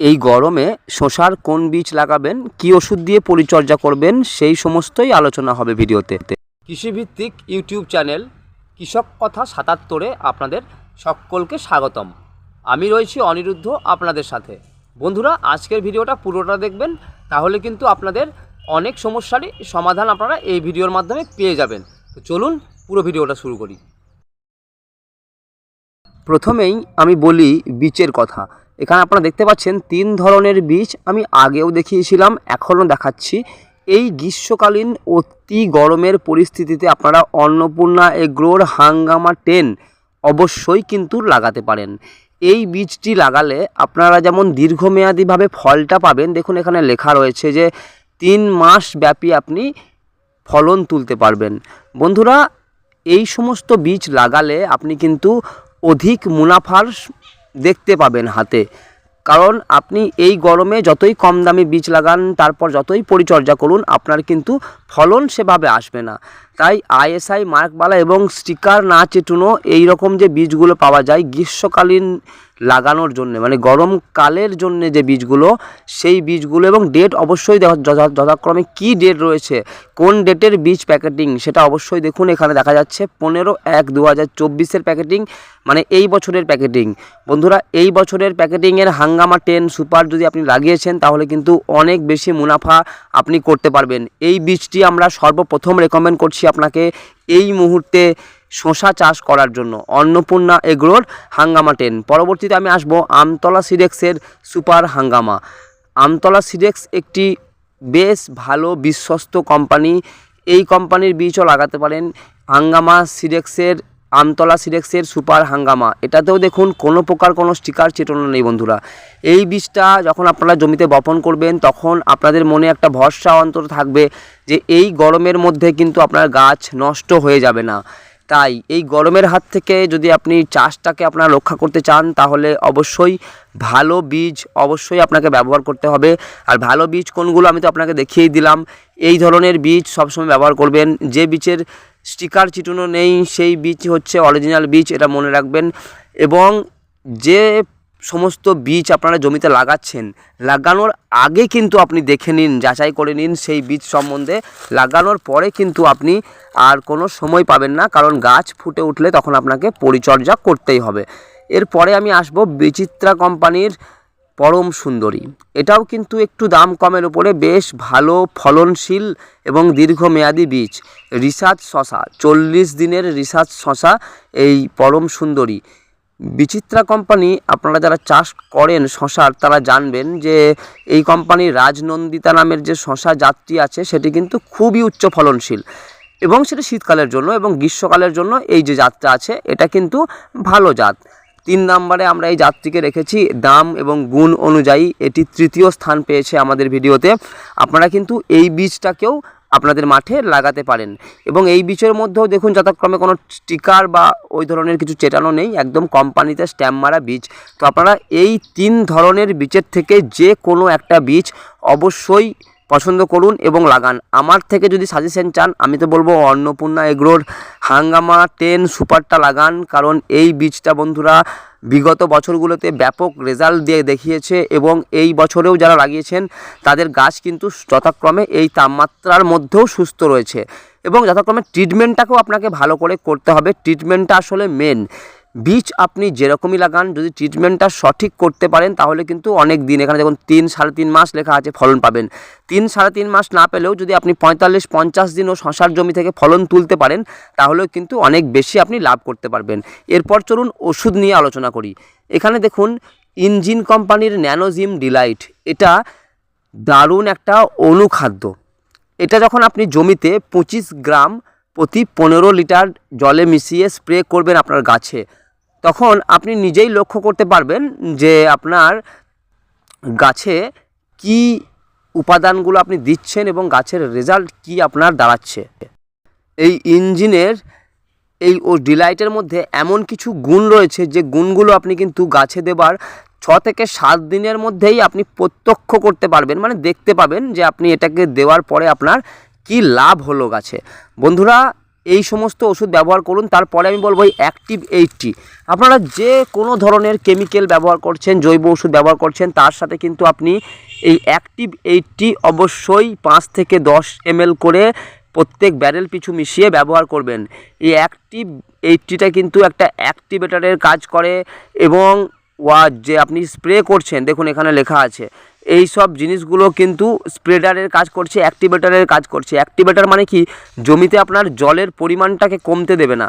এই গরমে শশার কোন বীজ লাগাবেন, কী ওষুধ দিয়ে পরিচর্যা করবেন, সেই সমস্তই আলোচনা হবে ভিডিওতে। কৃষিভিত্তিক ইউটিউব চ্যানেল, কৃষক কথা সাতাত্তরে আপনাদের সকলকে স্বাগতম। আমি রয়েছি অনিরুদ্ধ আপনাদের সাথে। বন্ধুরা, আজকের ভিডিওটা পুরোটা দেখবেন, তাহলে কিন্তু আপনাদের অনেক সমস্যারই সমাধান আপনারা এই ভিডিওর মাধ্যমে পেয়ে যাবেন। তো চলুন পুরো ভিডিওটা শুরু করি। প্রথমেই আমি বলি বীজের কথা। এখানে আপনারা দেখতে পাচ্ছেন তিন ধরনের বীজ আমি আগেও দেখিয়েছিলাম, এখনও দেখাচ্ছি। এই গ্রীষ্মকালীন অতি গরমের পরিস্থিতিতে আপনারা অন্নপূর্ণা এগ্রোর হাঙ্গামা টেন অবশ্যই কিন্তু লাগাতে পারেন। এই বীজটি লাগালে আপনারা যেমন দীর্ঘমেয়াদীভাবে ফলটা পাবেন, দেখুন এখানে লেখা রয়েছে যে তিন মাস ব্যাপী আপনি ফলন তুলতে পারবেন। বন্ধুরা, এই সমস্ত বীজ লাগালে আপনি কিন্তু অধিক মুনাফার দেখতে পাবেন হাতে। কারণ আপনি এই গরমে যতই কম দামি বীজ লাগান, তারপর যতই পরিচর্যা করুন, আপনার কিন্তু ফলন সেভাবে আসবে না। তাই আইএসআই, মার্কবালা এবং স্টিকার না চেটুনো এই রকম যে বীজগুলো পাওয়া যায়, গ্রীষ্মকালীন লাগানোর জন্য মানে গরমকালের জন্য যে বীজগুলো, সেই বীজগুলো এবং ডেট অবশ্যই যথাক্রমে কী ডেট রয়েছে, কোন ডেটের বীজ প্যাকেটিং সেটা অবশ্যই দেখুন, এখানে দেখা যাচ্ছে পনেরো এক দু হাজার চব্বিশের প্যাকেটিং মানে এই বছরের প্যাকেটিং বন্ধুরা, এই বছরের প্যাকেটিংয়ের হাঙ্গামা টেন সুপার যদি আপনি লাগিয়েছেন, তাহলে কিন্তু অনেক বেশি মুনাফা আপনি করতে পারবেন। এই বীজটি আমরা সর্বপ্রথম রেকমেন্ড করছি আপনাকে, এই মুহূর্তে শশা চাষ করার জন্য। অন্নপূর্ণা এগ্রোর হাঙ্গামা টেন। পরবর্তীতে আমি আসব আমতলা সিডেক্সের সুপার হাঙ্গামা। আমতলা সিডেক্স একটি বেশ ভালো বিশ্বস্ত কোম্পানি। এই কোম্পানির বীজও লাগাতে পারেন। হাঙ্গামা সিডেক্সের, আমতলা সিডেক্সের সুপার হাঙ্গামা। এটাতেও দেখুন কোনো প্রকার কোনো স্টিকার চেটানো নেই বন্ধুরা। এই বীজটা যখন আপনারা জমিতে বপন করবেন, তখন আপনাদের মনে একটা ভরসা অন্তর থাকবে যে এই গরমের মধ্যে কিন্তু আপনার গাছ নষ্ট হয়ে যাবে না। তাই এই গরমের হাত থেকে যদি আপনি চাষটাকে আপনারা রক্ষা করতে চান, তাহলে অবশ্যই ভালো বীজ অবশ্যই আপনাকে ব্যবহার করতে হবে। আর ভালো বীজ কোনগুলো আমি তো আপনাকে দেখিয়েই দিলাম। এই ধরনের বীজ সবসময় ব্যবহার করবেন। যে বীজের স্টিকার চিটুনো নেই, সেই বীজ হচ্ছে অরিজিনাল বীজ, এটা মনে রাখবেন। এবং যে সমস্ত বীজ আপনারা জমিতে লাগাচ্ছেন, লাগানোর আগে কিন্তু আপনি দেখে নিন, যাচাই করে নিন সেই বীজ সম্বন্ধে। লাগানোর পরে কিন্তু আপনি আর কোনো সময় পাবেন না, কারণ গাছ ফুটে উঠলে তখন আপনাকে পরিচর্যা করতেই হবে। এরপরে আমি আসব বিচিত্রা কোম্পানির পরম সুন্দরী। এটাও কিন্তু একটু দাম কমের উপরে, বেশ ভালো ফলনশীল এবং দীর্ঘমেয়াদী বীজ। রিসার্চ শশা, চল্লিশ দিনের রিসার্চ শশা, এই পরম সুন্দরী। বিচিত্রা কোম্পানি আপনারা যারা চাষ করেন শশার, তারা জানবেন যে এই কোম্পানির রাজনন্দিতা নামের যে শশা জাতটি আছে, সেটি কিন্তু খুবই উচ্চ ফলনশীল। এবং সেটা শীতকালের জন্য এবং গ্রীষ্মকালের জন্য এই যে জাতটা আছে, এটা কিন্তু ভালো জাত। তিন নম্বরে আমরা এই জাতটিকে রেখেছি, দাম এবং গুণ অনুযায়ী এটি তৃতীয় স্থান পেয়েছে আমাদের ভিডিওতে। আপনারা কিন্তু এই বীজটাকেও আপনাদের মাঠে লাগাতে পারেন। এবং এই বিষয়ের মধ্যেও দেখুন, যথাক্রমে কোনো স্টিকার বা ওই ধরনের কিছু চেটানো নেই, একদম কোম্পানিতে স্ট্যাম্প মারা বীজ। তো আপনারা এই তিন ধরনের বীজের থেকে যে কোনো একটা বীজ অবশ্যই পছন্দ করুন এবং লাগান। আমার থেকে যদি সাজেশন চান, আমি তো বলব অন্নপূর্ণা এগ্রোর হাঙ্গামা টেন সুপারটা লাগান, কারণ এই বীজটা বন্ধুরা বিগত বছরগুলোতে ব্যাপক রেজাল্ট দিয়ে দেখিয়েছে এবং এই বছরেও যারা লাগিয়েছেন, তাদের গাছ কিন্তু যথাক্রমে এই তাপমাত্রার মধ্যেও সুস্থ রয়েছে। এবং যথাক্রমে ট্রিটমেন্টটাকেও আপনাকে ভালো করে করতে হবে। ট্রিটমেন্টটা আসলে মেন বীজ আপনি যেরকমই লাগান, যদি ট্রিটমেন্টটা সঠিক করতে পারেন, তাহলে কিন্তু অনেক দিন, এখানে দেখুন তিন সাড়ে তিন মাস লেখা আছে ফলন পাবেন। তিন সাড়ে তিন মাস না পেলেও যদি আপনি পঁয়তাল্লিশ, পঞ্চাশ দিনও শশার জমি থেকে ফলন তুলতে পারেন, তাহলেও কিন্তু অনেক বেশি আপনি লাভ করতে পারবেন। এরপর চলুন ওষুধ নিয়ে আলোচনা করি। এখানে দেখুন ইঞ্জিন কোম্পানির ন্যানোজিম ডিলাইট, এটা দারুণ একটা অনুখাদ্য। এটা যখন আপনি জমিতে পঁচিশ গ্রাম প্রতি পনেরো লিটার জলে মিশিয়ে স্প্রে করবেন আপনার গাছে তখন আপনি নিজেই লক্ষ্য করতে পারবেন যে আপনার গাছে কি উপাদানগুলো আপনি দিচ্ছেন এবং গাছের রেজাল্ট কি আপনার দাঁড়াচ্ছে। এই ইঞ্জিনের, এই ও ডিলাইটের মধ্যে এমন কিছু গুণ রয়েছে যে গুণগুলো আপনি কিন্তু গাছে দেবার ছ থেকে সাত দিনের মধ্যেই আপনি প্রত্যক্ষ করতে পারবেন মানে দেখতে পাবেন যে আপনি এটাকে দেওয়ার পরে আপনার কি লাভ হলো গাছে। বন্ধুরা এই সমস্ত ওষুধ ব্যবহার করুন, তারপরে আমি বলব অ্যাক্টিভ এইটটি আপনারা যে কোনো ধরনের কেমিক্যাল ব্যবহার করছেন, জৈব ওষুধ ব্যবহার করছেন, তার সাথে কিন্তু আপনি এই অ্যাক্টিভ এইটটি অবশ্যই পাঁচ থেকে দশ এমএল করে প্রত্যেক ব্যারেল পিছু মিশিয়ে ব্যবহার করবেন। এই অ্যাক্টিভ এইটটিটা কিন্তু একটা অ্যাক্টিভেটারের কাজ করে এবং ওয়া, যে আপনি স্প্রে করছেন, দেখুন এখানে লেখা আছে। এই সব জিনিসগুলো কিন্তু স্প্রেডারের কাজ করছে অ্যাক্টিভেটারের কাজ করছে। অ্যাক্টিভেটার মানে কি? জমিতে আপনার জলের পরিমাণটাকে কমতে দেবে না।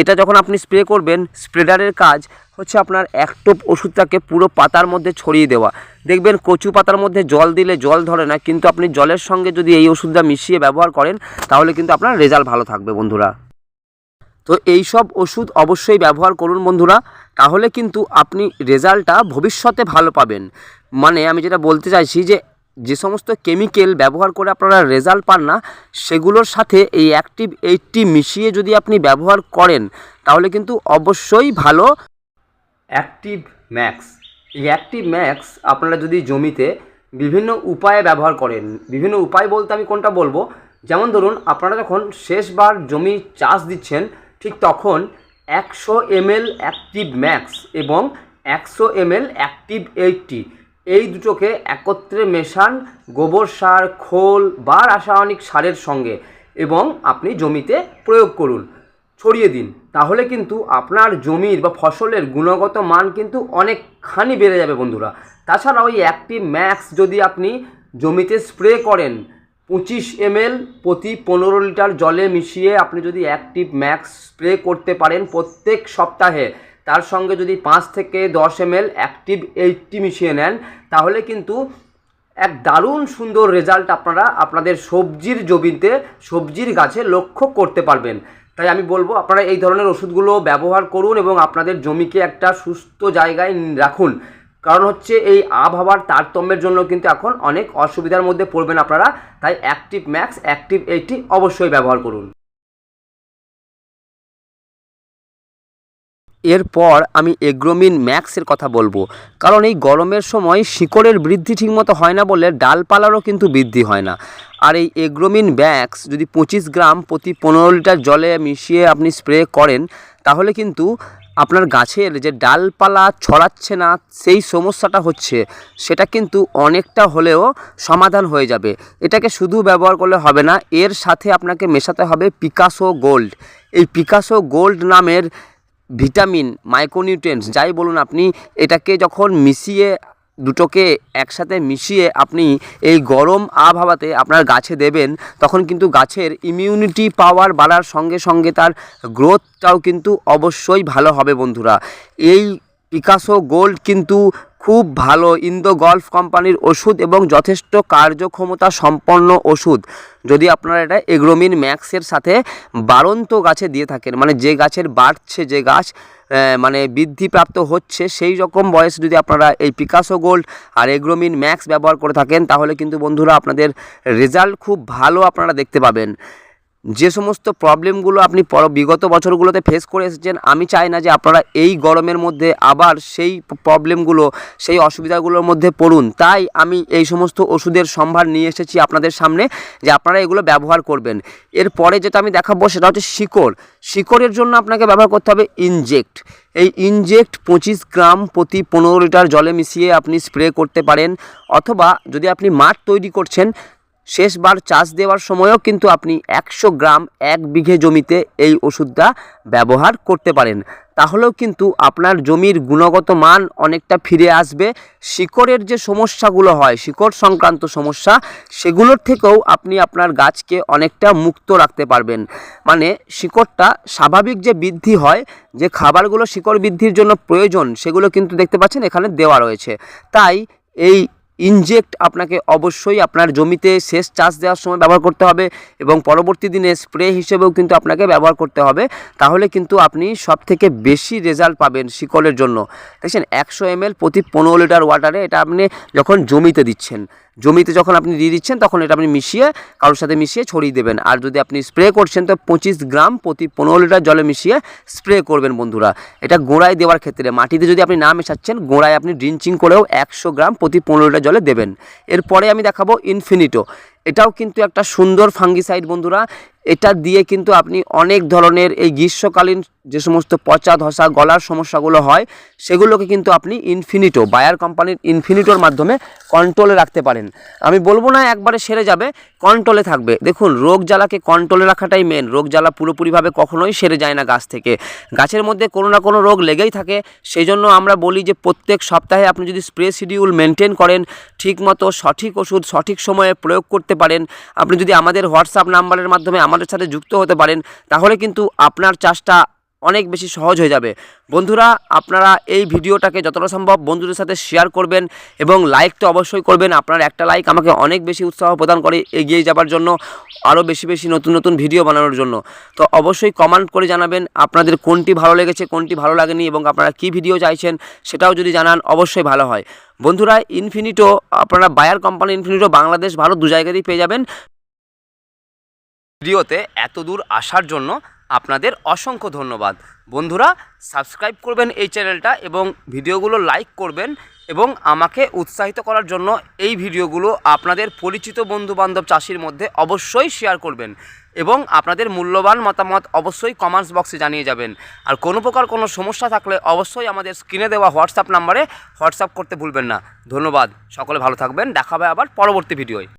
এটা যখন আপনি স্প্রে করবেন স্প্রেডারের কাজ হচ্ছে আপনার এক টোপ ওষুধটাকে পুরো পাতার মধ্যে ছড়িয়ে দেওয়া। দেখবেন কচু পাতার মধ্যে জল দিলে জল ধরে না, কিন্তু আপনি জলের সঙ্গে যদি এই ওষুধটা মিশিয়ে ব্যবহার করেন, তাহলে কিন্তু আপনার রেজাল্ট ভালো থাকবে বন্ধুরা। তো এই সব ওষুধ অবশ্যই ব্যবহার করুন বন্ধুরা, তাহলে কিন্তু আপনি রেজাল্টটা ভবিষ্যতে ভালো পাবেন। মানে আমি যেটা বলতে চাইছি যে যে সমস্ত কেমিক্যাল ব্যবহার করে আপনারা রেজাল্ট পান না, সেগুলোর সাথে এই অ্যাক্টিভ এইটটি মিশিয়ে যদি আপনি ব্যবহার করেন, তাহলে কিন্তু অবশ্যই ভালো। অ্যাক্টিভ ম্যাক্স এই অ্যাক্টিভ ম্যাক্স আপনারা যদি জমিতে বিভিন্ন উপায়ে ব্যবহার করেন, বিভিন্ন উপায় বলতে আমি কোনটা বলব? যেমন ধরুন, আপনারা যখন শেষবার জমি চাষ দিচ্ছেন, ঠিক তখন একশো এমএল অ্যাক্টিভ ম্যাক্স এবং একশো এমএল অ্যাক্টিভ এইটটি এই দুটোকে একত্রে মেশান গোবর সার, খোল বা রাসায়নিক সারের সঙ্গে এবং আপনি জমিতে প্রয়োগ করুন, ছড়িয়ে দিন। তাহলে কিন্তু আপনার জমির বা ফসলের গুণগত মান কিন্তু অনেকখানি বেড়ে যাবে বন্ধুরা। তাছাড়া ওই অ্যাক্টিভ ম্যাক্স যদি আপনি জমিতে স্প্রে করেন, পঁচিশ এমএল প্রতি পনেরো লিটার জলে মিশিয়ে আপনি যদি অ্যাক্টিভ ম্যাক্স স্প্রে করতে পারেন প্রত্যেক সপ্তাহে তার সঙ্গে যদি পাঁচ থেকে দশ এমএল অ্যাক্টিভ এইটটি মিশিয়ে নেন, তাহলে কিন্তু এক দারুণ সুন্দর রেজাল্ট আপনারা আপনাদের সবজির জমিতে, সবজির গাছে লক্ষ্য করতে পারবেন। তাই আমি বলব, আপনারা এই ধরনের ওষুধগুলো ব্যবহার করুন এবং আপনাদের জমিকে একটা সুস্থ জায়গায় রাখুন। কারণ হচ্ছে এই আবহাওয়ার তারতম্যের জন্য কিন্তু এখন অনেক অসুবিধার মধ্যে পড়বেন আপনারা। তাই অ্যাক্টিভ ম্যাক্স অ্যাক্টিভ এইটি অবশ্যই ব্যবহার করুন। এরপর আমি এগ্রোমিন ম্যাক্সের কথা বলব। কারণ এই গরমের সময় শিকড়ের বৃদ্ধি ঠিকমতো হয় না বলে ডালপালারও কিন্তু বৃদ্ধি হয় না। আর এই এগ্রোমিন ম্যাক্স যদি পঁচিশ গ্রাম প্রতি পনেরো লিটার জলে মিশিয়ে আপনি স্প্রে করেন, তাহলে কিন্তু আপনার গাছের যে ডালপালা ছড়াচ্ছে না, সেই সমস্যাটা হচ্ছে। সেটা কিন্তু অনেকটা হলেও সমাধান হয়ে যাবে। এটাকে শুধু ব্যবহার করলে হবে না, এর সাথে আপনাকে মেশাতে হবে পিকাসো গোল্ড। এই পিকাসো গোল্ড নামের ভিটামিন মাইক্রোনিউট্রেন্টস যাই বলুন আপনি, এটাকে যখন মিশিয়ে, দুটোকে একসাথে মিশিয়ে আপনি এই গরম আবহাওয়াতে আপনার গাছে দেবেন, তখন কিন্তু গাছের ইমিউনিটি পাওয়ার বাড়ার সঙ্গে সঙ্গে তার গ্রোথটাও কিন্তু অবশ্যই ভালো হবে বন্ধুরা। এই পিকাসো গোল্ড কিন্তু খুব ভালো ইন্দো গল্ফ কোম্পানির ওষুধ এবং যথেষ্ট কার্যক্ষমতা সম্পন্ন ওষুধ। যদি আপনারা এটা এগ্রোমিন ম্যাক্সের সাথে বাড়ন্ত গাছে দিয়ে থাকেন মানে যে গাছের বাড়ছে, যে গাছ মানে বৃদ্ধিপ্রাপ্ত হচ্ছে, সেই রকম বয়স যদি আপনারা এই পিকাসো গোল্ড আর এগ্রোমিন ম্যাক্স ব্যবহার করে থাকেন, তাহলে কিন্তু বন্ধুরা আপনাদের রেজাল্ট খুব ভালো আপনারা দেখতে পাবেন। যে সমস্ত প্রবলেমগুলো আপনি পর বিগত বছরগুলোতে ফেস করে এসেছেন, আমি চাই না যে আপনারা এই গরমের মধ্যে আবার সেই প্রবলেমগুলো সেই অসুবিধাগুলোর মধ্যে পড়ুন। তাই আমি এই সমস্ত ওষুধের সম্ভার নিয়ে এসেছি আপনাদের সামনে যে আপনারা এগুলো ব্যবহার করবেন। এরপরে যেটা আমি দেখাবো সেটা হচ্ছে শিকড়। শিকড়ের জন্য আপনাকে ব্যবহার করতে হবে ইনজেক্ট এই ইনজেক্ট পঁচিশ গ্রাম প্রতি পনেরো লিটার জলে মিশিয়ে আপনি স্প্রে করতে পারেন। অথবা যদি আপনি মাঠ তৈরি করছেন শেষবার চাষ দেওয়ার সময়ও কিন্তু আপনি একশো গ্রাম এক বিঘে জমিতে এই ওষুধটা ব্যবহার করতে পারেন। তাহলেও কিন্তু আপনার জমির গুণগত মান অনেকটা ফিরে আসবে। শিকড়ের যে সমস্যাগুলো হয়, শিকড় সংক্রান্ত সমস্যা, সেগুলোর থেকেও আপনি আপনার গাছকে অনেকটা মুক্ত রাখতে পারবেন। মানে শিকড়টা স্বাভাবিক যে বৃদ্ধি হয়, যে খাবারগুলো শিকড় বৃদ্ধির জন্য প্রয়োজন, সেগুলো কিন্তু দেখতে পাচ্ছেন এখানে দেওয়া রয়েছে। তাই এই ইনজেক্ট আপনাকে অবশ্যই আপনার জমিতে শেষ চাষ দেওয়ার সময় ব্যবহার করতে হবে এবং পরবর্তী দিনে স্প্রে হিসেবেও কিন্তু আপনাকে ব্যবহার করতে হবে। তাহলে কিন্তু আপনি সব থেকে বেশি রেজাল্ট পাবেন শিকলের জন্য। দেখছেন, একশো এম প্রতি পনেরো লিটার ওয়াটারে এটা আপনি যখন জমিতে দিচ্ছেন জমিতে যখন আপনি দিয়ে দিচ্ছেন, তখন এটা আপনি মিশিয়ে কারোর সাথে মিশিয়ে ছড়িয়ে দেবেন। আর যদি আপনি স্প্রে করছেন, তো পঁচিশ গ্রাম প্রতি পনেরো লিটার জলে মিশিয়ে স্প্রে করবেন বন্ধুরা। এটা গোড়ায় দেওয়ার ক্ষেত্রে, মাটিতে যদি আপনি না মেশাচ্ছেন, গোড়ায় আপনি ড্রিঞ্চিং করেও একশো গ্রাম প্রতি পনেরো লিটার জলে দেবেন। এরপরে আমি দেখাবো ইনফিনিটো এটাও কিন্তু একটা সুন্দর ফাঙ্গিসাইড বন্ধুরা। এটা দিয়ে কিন্তু আপনি অনেক ধরনের এই গ্রীষ্মকালীন যে সমস্ত পচা ধসা গলার সমস্যাগুলো হয়, সেগুলোকে কিন্তু আপনি ইনফিনিটো বায়ার কোম্পানির ইনফিনিটোর মাধ্যমে কন্ট্রোলে রাখতে পারেন। আমি বলব না একবারে সেরে যাবে কন্ট্রোলে থাকবে। দেখুন, রোগ জ্বালাকে কন্ট্রোলে রাখাটাই মেন রোগ জ্বালা পুরোপুরিভাবে কখনোই সেরে যায় না গাছ থেকে। গাছের মধ্যে কোনো না কোনো রোগ লেগেই থাকে। সেই জন্য আমরা বলি যে প্রত্যেক সপ্তাহে আপনি যদি স্প্রে শিডিউল মেনটেন করেন, ঠিকমতো সঠিক ওষুধ সঠিক সময়ে প্রয়োগ করতে পারেন। আপনি যদি আমাদের হোয়াটসঅ্যাপ নাম্বারের মাধ্যমে আমাদের সাথে যুক্ত হতে পারেন, তাহলে কিন্তু আপনার চাষটা অনেক বেশি সহজ হয়ে যাবে। বন্ধুরা, আপনারা এই ভিডিওটাকে যতটা সম্ভব বন্ধুদের সাথে শেয়ার করবেন এবং লাইক তো অবশ্যই করবেন। আপনার একটা লাইক আমাকে অনেক বেশি উৎসাহ প্রদান করে এগিয়ে যাবার জন্য, আরও বেশি বেশি নতুন নতুন ভিডিও বানানোর জন্য। তো অবশ্যই কমেন্ট করে জানাবেন আপনাদের কোনটি ভালো লেগেছে, কোনটি ভালো লাগেনি এবং আপনারা কী ভিডিও চাইছেন সেটাও যদি জানান, অবশ্যই ভালো হয়। বন্ধুরা ইনফিনিটো আপনারা Bayer company Infinito Bangladesh Bharat দু জায়গাতেই পেয়ে যাবেন। ভিডিওতে এত দূর আসার জন্য আপনাদের অসংখ্য ধন্যবাদ। বন্ধুরা, সাবস্ক্রাইব করবেন এই চ্যানেলটা এবং ভিডিওগুলো লাইক করবেন এবং আমাকে উৎসাহিত করার জন্য এই ভিডিওগুলো আপনাদের পরিচিত বন্ধু বান্ধব চাষির মধ্যে অবশ্যই শেয়ার করবেন এবং আপনাদের মূল্যবান মতামত অবশ্যই কমেন্টস বক্সে জানিয়ে যাবেন। আর কোনো প্রকার কোনো সমস্যা থাকলে অবশ্যই আমাদের স্ক্রিনে দেওয়া হোয়াটসঅ্যাপ নাম্বারে হোয়াটসঅ্যাপ করতে ভুলবেন না। ধন্যবাদ, সকলে ভালো থাকবেন, দেখা হবে আবার পরবর্তী ভিডিওয়।